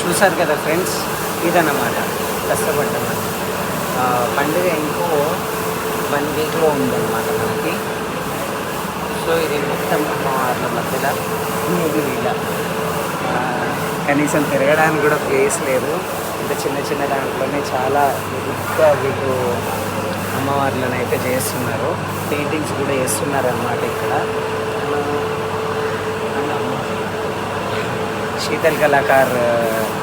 చూసారు కదా ఫ్రెండ్స్? ఇదన్నమాట. కష్టపడ్డమాట పండుగ ఇంకో వన్ వీక్లో ఉందన్నమాట మనకి. సో ఇది మొత్తం వాళ్ళ మధ్యలో ఇది వీళ్ళ కనీసం తిరగడానికి కూడా ప్లేస్ లేదు. ఇంత చిన్న చిన్న దాంట్లోనే చాలా ఎక్కువ వీళ్ళు అమ్మవార్లను అయితే చేస్తున్నారు. పెయింటింగ్స్ కూడా చేస్తున్నారు అన్నమాట ఇక్కడ శీతల్ కళాకార్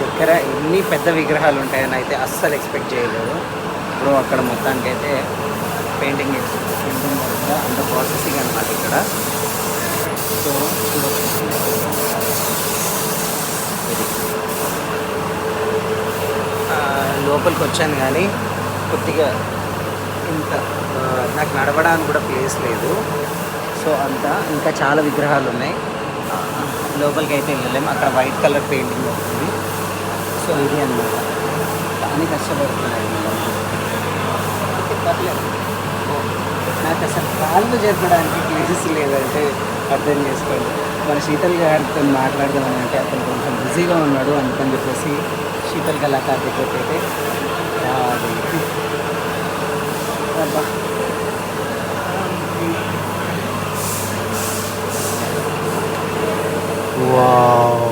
దగ్గర ఇన్ని పెద్ద విగ్రహాలు ఉంటాయని అయితే అస్సలు ఎక్స్పెక్ట్ చేయలేదు. ఇప్పుడు అక్కడ మొత్తానికి అయితే పెయింటింగ్ పెయింటింగ్ అంత ప్రాసెసింగ్ అనమాట ఇక్కడ. సో ఇది లోపలికి వచ్చాను కానీ కొద్దిగా ఇంత నాకు నడవడానికి కూడా ప్లేస్ లేదు. సో అంతా ఇంకా చాలా విగ్రహాలు ఉన్నాయి లోపలికి అయితే వెళ్ళలేము. అక్కడ వైట్ కలర్ పెయింటింగ్ వస్తుంది. సో ఇది అన్నమాట. కానీ కష్టపడుతున్నాయి. పర్లేదు. నాకు అసలు కాళ్ళు జరపడానికి ప్లేసెస్ లేదంటే అర్థం చేసుకోండి. మన శీతల్ గారితో మాట్లాడదామని అంటే అతను కొంచెం బిజీగా ఉన్నాడు అందుకని చెప్పేసి శీతల్ కళాకారు అయితే రావాలి. వావ్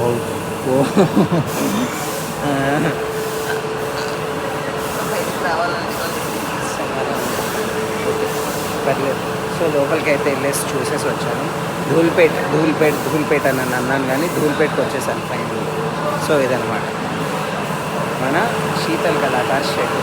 పర్లేదు సో లోపలికి అయితే వెళ్ళేసి చూసేసి వచ్చాను ధూల్పేట్ ధూల్పేట్ ధూల్పేట్ అని అన్నాను కానీ ధూల్పేట్కి వచ్చేసాను ఫైనల్ సో ఇదనమాట మన శీతల్ కళాకార్ షెడ్